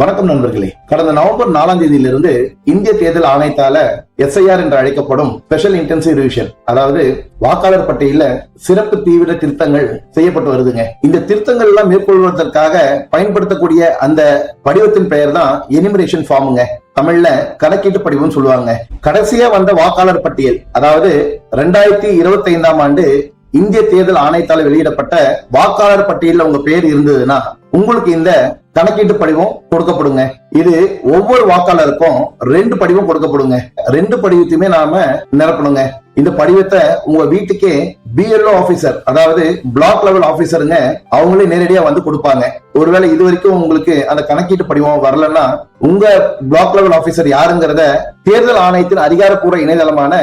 வணக்கம் நண்பர்களே. கடந்த நவம்பர் நாலாம் தேதியிலிருந்து இந்திய தேர்தல் ஆணையத்தால எஸ்ஐஆர் என்று அழைக்கப்படும் ஸ்பெஷல் இன்டென்சிவ் ரிவிஷன் அதாவது வாக்காளர் பட்டியல சிறப்பு தீவிர திருத்தங்கள் செய்யப்பட்டு வருதுங்க. இந்த திருத்தங்கள் எல்லாம் மேற்கொள்வதற்காக பயன்படுத்தக்கூடிய அந்த படிவத்தின் பெயர் தான் எனிமரேஷன் ஃபார்முங்க தமிழ்ல கணக்கீட்டு படிவம் சொல்லுவாங்க. கடைசியா வந்த வாக்காளர் பட்டியல் அதாவது ரெண்டாயிரத்தி இருபத்தி ஐந்தாம் ஆண்டு இந்திய தேர்தல் ஆணையத்தால் வெளியிடப்பட்ட வாக்காளர் பட்டியலில் உங்க பேர் இருந்ததுன்னா உங்களுக்கு இந்த கணக்கீட்டு படிவம் கொடுக்கப்படுங்க. இது ஒவ்வொரு வாக்காளருக்கும் ரெண்டு படிவம் கொடுக்கப்படுங்க. ரெண்டு படிவத்தையுமே நாம நிரப்பணுங்க. இந்த படிவத்தை உங்க வீட்டுக்கே பிஎல்ஓ ஆபீசர் அதாவது பிளாக் லெவல் ஆபீசருங்க அவங்களே நேரடியா வந்து கொடுப்பாங்க. ஒருவேளை இது வரைக்கும் உங்களுக்கு அந்த கணக்கீட்டு படிவம் வரலன்னா உங்க பிளாக் லெவல் ஆபீசர் யாருங்கிறத தேர்தல் ஆணையத்தின் அதிகாரப்பூர்வ இணையதளமான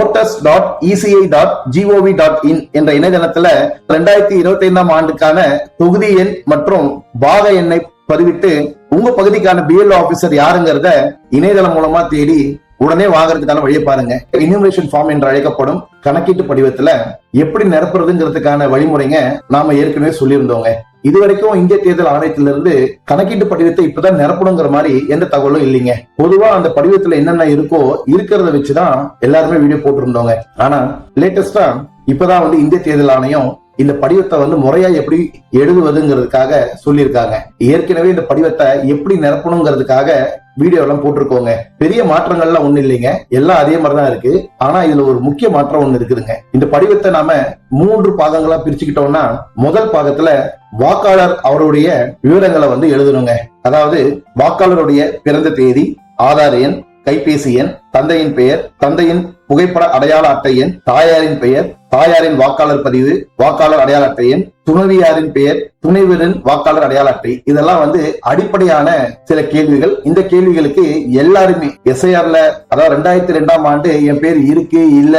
voters dot ECI dot GOV dot in என்ற இணையதளத்துல ரெண்டாயிரத்தி இருபத்தி ஐந்தாம் ஆண்டுக்கான தொகுதி எண் மற்றும் பாக எண்ணை பதிவிட்டு உங்க பகுதிக்கான பிஎல்ஓ ஆபீசர் யாருங்கிறத இணையதளம் மூலமா தேடி உடனே வாங்குறதுக்கான வழியை பாருங்க. இனிமரேஷன் ஃபார்ம் என்று அழைக்கப்படும் கணக்கீட்டு படிவத்துல எப்படி நிரப்புறதுங்கிறதுக்கான வழிமுறைங்க நாம ஏற்கனவே சொல்லியிருந்தோங்க. இது வரைக்கும் இந்திய தேர்தல் ஆணையத்திலிருந்து கணக்கீட்டு படிவத்தை இப்பதான் நிரப்பணுங்கிற மாதிரி எந்த தகவலும் இல்லைங்க. பொதுவா அந்த படிவத்துல என்னென்ன இருக்கோ இருக்கிறத வச்சுதான் எல்லாருமே வீடியோ போட்டிருந்தோங்க. ஆனா லேட்டஸ்டா இப்பதான் வந்து இந்திய தேர்தல் ஆணையம் இந்த படிவத்தை வந்து முறையா எப்படி எழுதுவதுங்கிறதுக்காக சொல்லியிருக்காங்க. ஏற்கனவே இந்த படிவத்தை எப்படி நிரப்பணுங்கிறதுக்காக வீடியோ எல்லாம் போட்டிருக்கோங்க. பெரிய மாற்றங்கள்லாம் ஒண்ணு இல்லைங்க. எல்லாம் அதே மாதிரிதான் இருக்கு. ஆனா இதுல ஒரு முக்கிய மாற்றம் ஒண்ணு இருக்குதுங்க. இந்த படிவத்தை நாம மூன்று பாகங்களா பிரிச்சுக்கிட்டோம்னா முதல் பாகத்துல வாக்காளர் அவருடைய விவரங்களை வந்து எழுதணுங்க. அதாவது வாக்காளருடைய பிறந்த தேதி ஆதார் எண் கைபேசி எண் தந்தையின் பெயர் தந்தையின் புகைப்பட அடையாள அட்டை எண் தாயாரின் பெயர் தாயாரின் வாக்காளர் பதிவு வாக்காளர் அடையாள அட்டை எண் துணைவியாரின் பெயர் துணைவரின் வாக்காளர் அடையாள அட்டை. இதெல்லாம் வந்து அடிப்படையான சில கேள்விகள். இந்த கேள்விகளுக்கு எல்லாருமே எஸ்ஐஆர்ல அதாவது ரெண்டாயிரத்தி ரெண்டாம் ஆண்டு என் பேர் இருக்கு இல்ல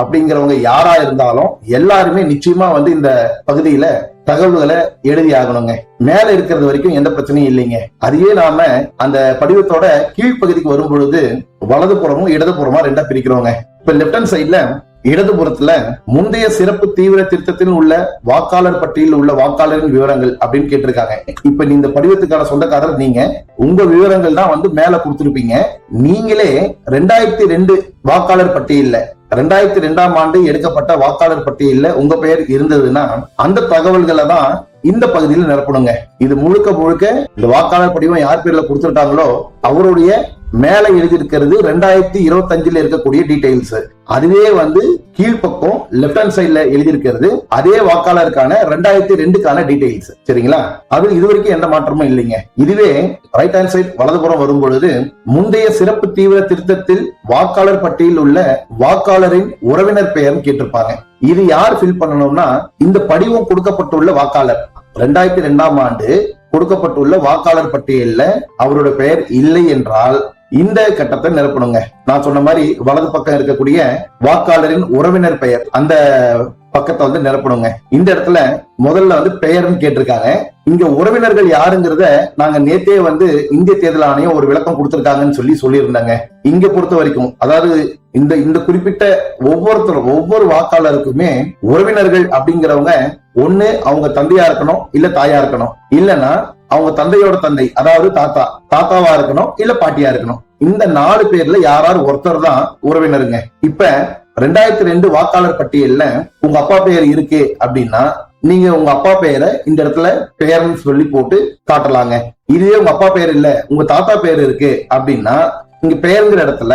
அப்படிங்கிறவங்க யாரா இருந்தாலும் எல்லாருமே நிச்சயமா வந்து இந்த பகுதியில தகவல்களை எழுதி ஆகணுங்க. மேல இருக்கிறது வரைக்கும் எந்த பிரச்சனையும் இல்லைங்க. அதையே நாம அந்த படிவத்தோட கீழ்ப்பகுதிக்கு வரும் பொழுது வலது புறமும் இடது புறமா ரெண்டா பிரிக்கிறோங்க. இப்ப லெப்ட் ஹேண்ட் சைட்ல இடதுபுறத்துல முந்தைய சிறப்பு தீவிர திருத்தத்தில் உள்ள வாக்காளர் பட்டியலில் உள்ள வாக்காளரின் விவரங்கள் அப்படின்னு கேட்டிருக்காங்க. இப்ப நீ இந்த படிவத்துக்கான சொந்தக்காரர் நீங்க. உங்க விவரங்கள் தான் வந்து மேல கொடுத்திருப்பீங்க. நீங்களே ரெண்டாயிரத்தி ரெண்டு வாக்காளர் பட்டியல்ல ரெண்டாயிரத்தி ரெண்டாம் ஆண்டு எடுக்கப்பட்ட வாக்காளர் பட்டியல்ல உங்க பெயர் இருந்ததுன்னா அந்த தகவல்களை தான் இந்த பகுதியில் நிரப்பணுங்க. இது முழுக்க முழுக்க இந்த வாக்காளர் படிவம் யார் பேர்ல கொடுத்துட்டாங்களோ அவருடைய மேல எழுதியிருக்கிறது ரெண்டாயிரத்தி இருபத்தி அஞ்சுல இருக்கக்கூடிய டீடைல்ஸ் அதுவே வந்து கீழ்ப்பக்கம் லெப்ட் ஹேண்ட் சைட்ல எழுதியிருக்கிறது அதே வாக்காளருக்கான ரெண்டாயிரத்தி ரெண்டுக்கான டீடைல்ஸ் சரிங்களா? அது இது வரைக்கும் எந்த மாற்றமும் இல்லைங்க. இதுவே ரைட் ஹேண்ட் சைட் வலதுபுறம் வரும் பொழுது முந்தைய சிறப்பு தீவிர திருத்தத்தில் வாக்காளர் பட்டியலில் உள்ள வாக்காளரின் உறவினர் பெயர் கேட்டிருப்பாங்க. இது யார் ஃபில் பண்ணணும்னா இந்த படிவம் கொடுக்கப்பட்டுள்ள வாக்காளர். ரெண்டாயிரத்தி ரெண்டாம் ஆண்டு கொடுக்கப்பட்டுள்ள வாக்காளர் பட்டியலில் அவரோட பெயர் இல்லை என்றால் இந்த கட்டத்தை நிரப்பணுங்க. நான் சொன்ன மாதிரி வலது பக்கம் இருக்கக்கூடிய வாக்காளரின் உறவினர் பெயர் அந்த பக்கத்தை வந்து நிரப்பணுங்க. இந்த இடத்துல முதல்ல வந்து பெயர்னு கேட்டிருக்காங்க. இங்க உறவினர்கள் யாருங்கிறத நாங்க நேத்தே வந்து இந்திய தேர்தல் ஆணையம் ஒரு விளக்கம் கொடுத்திருக்காங்கன்னு சொல்லி சொல்லியிருந்தாங்க. இங்க பொறுத்த வரைக்கும் அதாவது இந்த இந்த குறிப்பிட்ட ஒவ்வொருத்தரும் ஒவ்வொரு வாக்காளருக்குமே உறவினர்கள் அப்படிங்கிறவங்க ஒண்ணு அவங்க தந்தையா இருக்கணும் இல்ல தாயா இருக்கணும். இல்லைன்னா அவங்க தந்தையோட தந்தை அதாவது தாத்தா தாத்தாவா இருக்கணும் இல்ல பாட்டியா இருக்கணும். இந்த நாலு பேர்ல யாராவது ஒருத்தர் தான் உறவினருங்க. இப்ப ரெண்டாயிரத்தி ரெண்டு வாக்காளர் பட்டியல்ல உங்க அப்பா பெயர் இருக்கு அப்படின்னா நீங்க உங்க அப்பா பெயரை இந்த இடத்துல பெயர்னு சொல்லி போட்டு காட்டலாங்க. இதுவே உங்க அப்பா பெயர் இல்ல உங்க தாத்தா பெயர் இருக்கு அப்படின்னா இங்க பெயருங்கிற இடத்துல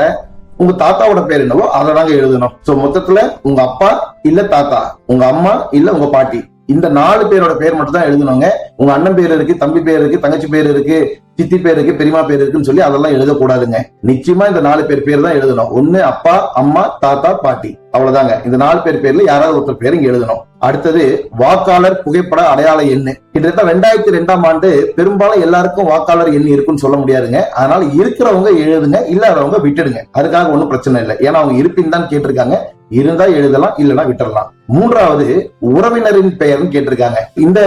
உங்க தாத்தாவோட பேர் என்னவோ அதை தாங்க எழுதணும். சோ மொத்தத்துல உங்க அப்பா இல்ல தாத்தா உங்க அம்மா இல்ல உங்க பாட்டி. இந்த நாலு பேரோட பேர் மட்டும் தான் எழுதணுங்க. உங்க அண்ணன் பேர் இருக்கு தம்பி பேர் இருக்கு தங்கச்சி பேர் இருக்கு சித்தி பேர் இருக்கு பெரியமா பேர் இருக்குன்னு சொல்லி அதெல்லாம் எழுதக்கூடாதுங்க. நிச்சயமா இந்த நாலு பேர் பேர் தான் எழுதணும். ஒண்ணு அப்பா அம்மா தாத்தா பாட்டி. அவ்வளவுதாங்க. இந்த நாலு பேர் பேர்ல யாராவது ஒருத்தர் பேர் இங்க எழுதணும். அடுத்தது வாக்காளர் புகைப்பட அடையாள எண் கிட்டத்தட்ட ரெண்டாயிரத்தி ரெண்டாம் ஆண்டு பெரும்பாலும் எல்லாருக்கும் வாக்காளர் எண் இருக்குன்னு சொல்ல முடியாதுங்க. அதனால இருக்கிறவங்க எழுதுங்க இல்லாதவங்க விட்டுடுங்க. அதுக்காக ஒண்ணும் பிரச்சனை இல்லை. ஏன்னா அவங்க இருப்பின் தான் கேட்டிருக்காங்க. இருந்தா எழுதலாம் இல்லைன்னா விட்டுறலாம். மூன்றாவது உறவினரின் பெயர்னு கேட்டிருக்காங்க. இந்த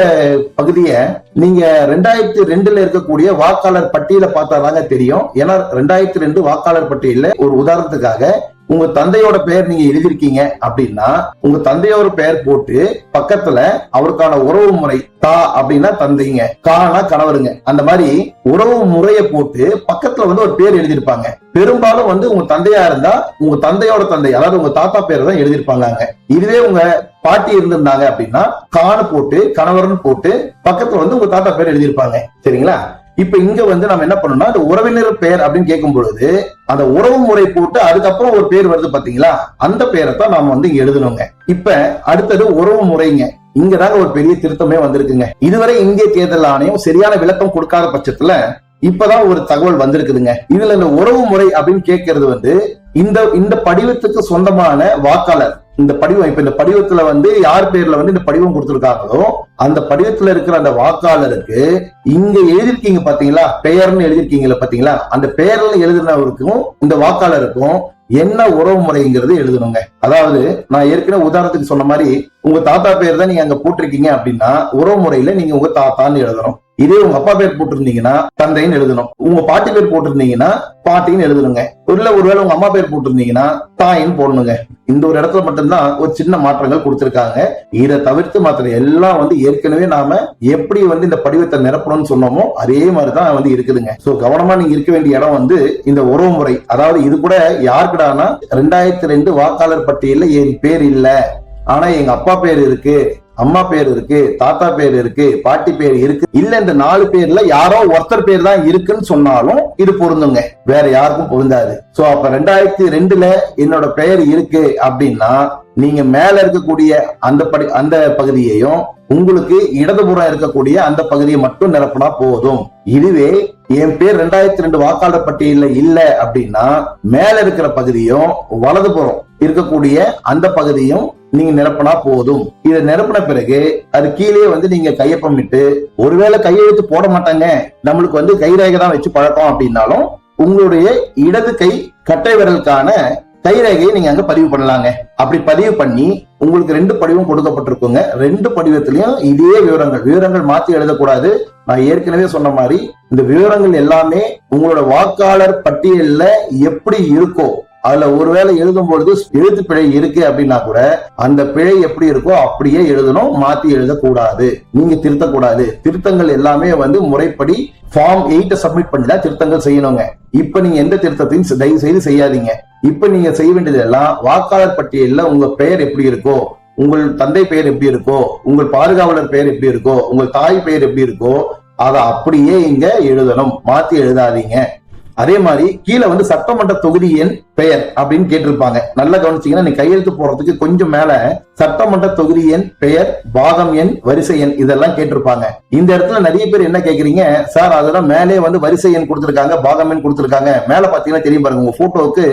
பகுதியை நீங்க ரெண்டாயிரத்தி ரெண்டுல இருக்கக்கூடிய வாக்காளர் பட்டியலை பார்த்தாதாங்க தெரியும். ஏன்னா ரெண்டாயிரத்தி ரெண்டு வாக்காளர் பட்டியல ஒரு உதாரணத்துக்காக உங்க தந்தையோட பெயர் நீங்க எழுதிருக்கீங்க அப்படின்னா உங்க தந்தையோட பெயர் போட்டு பக்கத்துல அவருக்கான உறவு முறை தா அப்படின்னா தந்தைங்க கானா கணவருங்க. அந்த மாதிரி உறவு முறையை போட்டு பக்கத்துல வந்து ஒரு பேர் எழுதியிருப்பாங்க. பெரும்பாலும் வந்து உங்க தந்தையா இருந்தா உங்க தந்தையோட தந்தை அதாவது உங்க தாத்தா பேர் தான் எழுதியிருப்பாங்க இதுவே உங்க பாட்டி இருந்திருந்தாங்க அப்படின்னா கானு போட்டு கணவர்னு போட்டு பக்கத்துல வந்து உங்க தாத்தா பேர் எழுதியிருப்பாங்க. சரிங்களா? இப்ப இங்க வந்து நம்ம என்ன பண்ணோம்னா அந்த உறவினர் பெயர் அப்படின்னு கேட்கும் பொழுது அந்த உறவு முறை போட்டு அதுக்கப்புறம் ஒரு பேர் வருது பாத்தீங்களா? அந்த பேரை தான் நாம வந்து இங்க எழுதணுங்க. இப்ப அடுத்தது உறவு முறைங்க. இங்கதாங்க ஒரு பெரிய திருத்தமே வந்திருக்குங்க. இதுவரை இந்திய தேர்தல் ஆணையம் சரியான விளக்கம் கொடுக்காத பட்சத்துல இப்பதான் ஒரு தகவல் வந்திருக்குதுங்க. இதுல இந்த உறவு முறை அப்படின்னு கேட்கறது வந்து இந்த இந்த படிவத்துக்கு சொந்தமான வாக்காளர் இந்த படிவம் இப்ப இந்த படிவத்துல வந்து யார் பேர்ல வந்து இந்த படிவம் கொடுத்திருக்காங்களோ அந்த படிவத்துல இருக்கிற அந்த வாக்காளருக்கு இங்க எழுதிருக்கீங்க பாத்தீங்களா? பெயர்னு எழுதிருக்கீங்களா பாத்தீங்களா? அந்த பெயர்ல எழுதுனவருக்கும் இந்த வாக்காளருக்கும் என்ன உறவு முறைங்கிறது எழுதணுங்க. அதாவது நான் ஏற்கனவே உதாரணத்துக்கு சொன்ன மாதிரி உங்க தாத்தா பேர் தான் நீங்க அங்க போட்டிருக்கீங்க அப்படின்னா உறவு முறையில நீங்க உங்க தாத்தான்னு எழுதணும். இதே உங்க அப்பா பேர் போட்டிருந்தீங்கன்னா தந்தைன்னு எழுதணும். உங்க பாட்டி பேர் போட்டிருந்தீங்கன்னா பாட்டின்னு எழுதணுங்க. இல்ல ஒருவேளை உங்க அம்மா பேர் போட்டிருந்தீங்கன்னா தாயின்னு போடணுங்க. இந்த ஒரு இடத்துல மட்டும்தான் ஒரு சின்ன மாற்றங்கள் கொடுத்திருக்காங்க. இதை தவிர்த்து மாத்திர எல்லாம் வந்து ஏற்கனவே நாம எப்படி வந்து இந்த படிவத்தை நிரப்பணும்னு சொன்னோமோ அதே மாதிரிதான் வந்து இருக்குதுங்க. சோ கவனமா நீங்க இருக்க வேண்டிய இடம் வந்து இந்த உறவு முறை. அதாவது இது கூட யாருக்குடானா ரெண்டாயிரத்தி ரெண்டு வாக்காளர் பட்டியல என் பேர் இல்ல. ஆனா எங்க அப்பா பேர் இருக்கு. அம்மா பேர் இருக்கு தாத்தா பேர் இருக்கு பாட்டி பேர் இருக்கு. இல்ல இந்த நாலு பேர்ல யாரோ ஒருத்தர் பேர் தான் இருக்குன்னு சொன்னாலும் இது பொருந்துங்க. வேற யாருக்கும் பொருந்தாது. சோ அப்ப ரெண்டாயிரத்தி ரெண்டுல என்னோட பெயர் இருக்கு அப்படின்னா நீங்க மேல இருக்கக்கூடிய அந்த படி அந்த பகுதியையும் உங்களுக்கு இடதுபுறம் இருக்கக்கூடிய அந்த பகுதியை மட்டும் நிரப்பினா போதும். இதுவே என் பேர் ரெண்டாயிரத்தி ரெண்டு வாக்காளர் பட்டியல இல்ல அப்படின்னா மேல இருக்கிற பகுதியும் வலதுபுறம் இருக்கக்கூடிய அந்த பகுதியும் நீங்க நிரப்பினா போதும். இதை நிரப்பின பிறகு அது கீழே வந்து நீங்க கையொப்பமிட்டு ஒருவேளை கையெழுத்து போட மாட்டாங்க. நம்மளுக்கு வந்து கைரேகை தான் வச்சு பழக்கம் அப்படின்னாலும் உங்களுடைய இடது கை கட்டை விரலுக்கான கைரேகையை நீங்க அங்க பதிவு பண்ணலாங்க. அப்படி பதிவு பண்ணி உங்களுக்கு ரெண்டு படிவம் கொடுக்கப்பட்டிருக்குங்க. ரெண்டு படிவத்திலையும் இதே விவரங்கள் விவரங்கள் மாத்தி எழுதக்கூடாது. நான் ஏற்கனவே சொன்ன மாதிரி இந்த விவரங்கள் எல்லாமே உங்களோட வாக்காளர் பட்டியல்ல எப்படி இருக்கோ அதுல ஒருவேளை எழுதும் பொழுது எழுத்து பிழை இருக்கு அப்படின்னா கூட அந்த பிழை எப்படி இருக்கோ அப்படியே எழுதணும் மாத்தி எழுதக்கூடாது. நீங்க திருத்தக்கூடாது. திருத்தங்கள் எல்லாமே வந்து முறைப்படி ஃபார்ம் எயிட்ட சப்மிட் பண்ணி தான் திருத்தங்கள் செய்யணுங்க. இப்ப நீங்க எந்த திருத்தத்தையும் தயவு செய்து செய்யாதீங்க. இப்ப நீங்க செய்ய வேண்டியது எல்லாம் வாக்காளர் பட்டியலில் உங்க பெயர் எப்படி இருக்கோ உங்கள் தந்தை பெயர் எப்படி இருக்கோ உங்கள் பாதுகாவலர் பெயர் எப்படி இருக்கோ உங்கள் தாய் பெயர் எப்படி இருக்கோ அதை அப்படியே இங்க எழுதணும். மாத்தி எழுதாதீங்க. அதே மாதிரி கீழே வந்து சட்டமன்ற தொகுதி எண் பெயர் அப்படின்னு கேட்டிருப்பாங்க. நல்லா கவனிச்சீங்கன்னா நீ கையெழுத்து போடுறதுக்கு கொஞ்சம் மேல சட்டமன்ற தொகுதி எண் பெயர் பாகம் எண் வரிசை எண் இதெல்லாம் கேட்டிருப்பாங்க. இந்த இடத்துல நிறைய பேர் என்ன கேக்குறீங்க? சார் அதெல்லாம் மேலே வந்து வரிசை எண் கொடுத்திருக்காங்க பாகம் எண் கொடுத்திருக்காங்க. மேல பாத்தீங்கன்னா தெரியும் பாருங்க உங்க போட்டோவுக்கு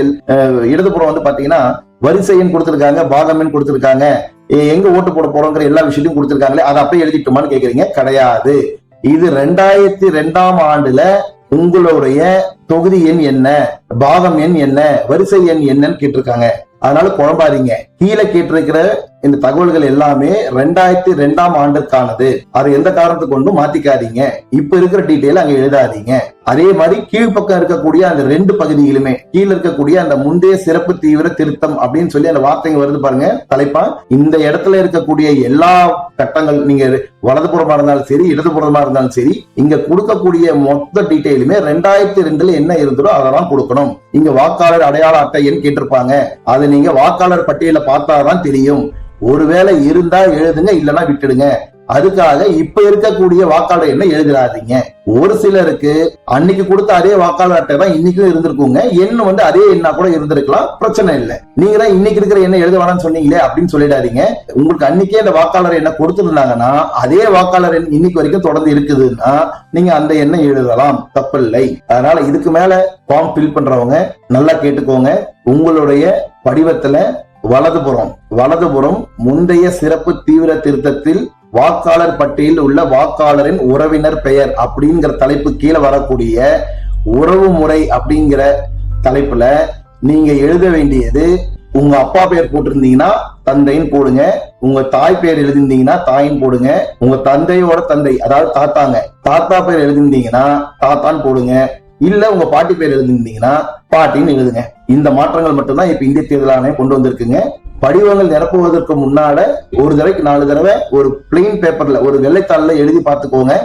இடதுபுறம் வந்து பாத்தீங்கன்னா வரிசை எண் கொடுத்திருக்காங்க பாகம் எண் கொடுத்திருக்காங்க. எங்க ஓட்டு போட போறோங்கிற எல்லா விஷயத்தையும் கொடுத்திருக்காங்களே அதை அப்படியே எழுதிட்டுமான்னு கேக்குறீங்க. கிடையாது. இது ரெண்டாயிரத்தி ரெண்டாம் ஆண்டுல உங்களுடைய தொகுதி எண் என்ன? பாகம் எண் என்ன? வரிசை எண் என்னன்னு கேட்டிருக்காங்க. அதனால குழம்பாதீங்க கீழே கேட்டிருக்கிற இந்த தகவல்கள் எல்லாமே ரெண்டாயிரத்தி ரெண்டாம் ஆண்டுக்கானது அது எந்த காரணத்தை கொண்டும் மாத்திக்காதீங்க. இப்ப இருக்கிற டீட்டெயில் அங்க எழுதாதீங்க. அதே மாதிரி கீழ்ப்பக்கம் இருக்கக்கூடிய அந்த ரெண்டு பகுதியிலுமே கீழே இருக்கக்கூடிய அந்த முந்தைய சிறப்பு தீவிர திருத்தம் அப்படின்னு சொல்லி அந்த வார்த்தைங்க வருது பாருங்க தலைப்பா. இந்த இடத்துல இருக்கக்கூடிய எல்லா கட்டங்கள் நீங்க வலதுபுறமா இருந்தாலும் சரி இடதுபுறமா இருந்தாலும் சரி இங்க கொடுக்கக்கூடிய மொத்த டீட்டெயிலுமே ரெண்டாயிரத்தி ரெண்டுல என்ன இருந்ததோ அதெல்லாம் கொடுக்கணும். இங்க வாக்காளர் அடையாள அட்டை எண் கேட்டிருப்பாங்க. அது நீங்க வாக்காளர் பட்டியல பார்த்தாதான் தெரியும். ஒருவேளை இருந்தா எழுதுங்க இல்லைன்னா விட்டுடுங்க. அதுக்காக இப்ப இருக்கக்கூடிய வாக்காளர் என்ன எழுதிடாதீங்க ஒரு சிலருக்கு அன்னைக்கு கொடுத்த அதே வாக்காளர் அட்டை தான் இன்னைக்கும் இருந்திருக்குங்க. எண் வந்து அதே எண்ணா கூட இருந்திருக்கலாம் பிரச்சனை இல்லை. நீங்க தான் இன்னைக்கு இருக்கிற என்ன எழுத வேணாம்னு சொன்னீங்களே அப்படின்னு சொல்லிடாதீங்க. உங்களுக்கு அன்னைக்கே அந்த வாக்காளர் என்ன கொடுத்துருந்தாங்கன்னா அதே வாக்காளர் எண் இன்னைக்கு வரைக்கும் தொடர்ந்து இருக்குதுன்னா நீங்க அந்த எண்ணை எழுதலாம். தப்பில்லை. அதனால இதுக்கு மேல ஃபார்ம் ஃபில் பண்றவங்க நல்லா கேட்டுக்கோங்க. உங்களுடைய படிவத்துல வலதுபுறம் வலதுபுறம் முந்தைய சிறப்பு தீவிர திருத்தத்தில் வாக்காளர் பட்டியலில் உள்ள வாக்காளரின் உறவினர் பெயர் அப்படிங்கிற தலைப்பு கீழே வரக்கூடிய உறவு முறை அப்படிங்கிற தலைப்புல நீங்க எழுத வேண்டியது உங்க அப்பா பேர் போட்டிருந்தீங்கன்னா தந்தைன்னு போடுங்க உங்க தாய் பேர் எழுதிருந்தீங்கன்னா தாயின் போடுங்க உங்க தந்தையோட தந்தை அதாவது தாத்தாங்க தாத்தா பேர் எழுதிருந்தீங்கன்னா தாத்தான்னு போடுங்க. இல்ல உங்க பாட்டி பேர் எழுதிருந்தீங்கன்னா பாட்டின்னு எழுதுங்க. இந்த மாற்றங்கள் மட்டும்தான் இப்ப இந்திய தேர்தல் ஆணையம் கொண்டு வந்திருக்குங்க. படிவங்கள் நிரப்புவதற்கு முன்னால ஒரு தடவைக்கு நாலு தடவை ஒரு பிளெயின் பேப்பர்ல ஒரு வெள்ளைத்தாள்ல எழுதி பார்த்துக்கோங்க.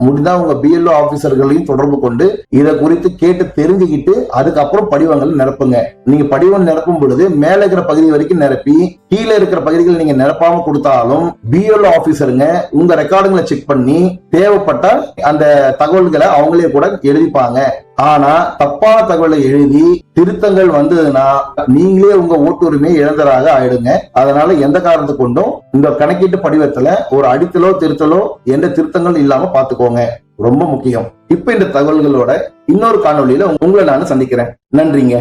முடிந்தா உங்க பிஎல்ஓ ஆபீசர்களையும் தொடர்பு கொண்டு இதை குறித்து கேட்டு தெரிஞ்சுக்கிட்டு அதுக்கப்புறம் படிவங்கள் நிரப்புங்க. நீங்க படிவம் நிரப்பும் பொழுது மேல இருக்கிற பகுதி வரைக்கும் நிரப்பி கீழே இருக்கிற பகுதிகள் நீங்க நிரப்பாம கொடுத்தாலும் பிஎல்ஓ ஆபீசருங்க உங்க ரெக்கார்டுங்களை செக் பண்ணி தேவைப்பட்ட அந்த தகவல்களை அவங்களே கூட எழுதிப்பாங்க. ஆனா தப்பான தகவலை எழுதி திருத்தங்கள் வந்ததுன்னா நீங்களே உங்க ஓட்டுரிமை இழந்ததாக ஆயிடுங்க. அதனால எந்த காரணத்தை கொண்டும் உங்க கணக்கீட்டு படிவத்துல ஒரு அடித்தலோ திருத்தலோ எந்த திருத்தங்கள் இல்லாம பாத்துக்கோங்க. ரொம்ப முக்கியம். இப்ப இந்த தகவல்களோட இன்னொரு காணொளியில உங்களை நான் சந்திக்கிறேன். நன்றிங்க.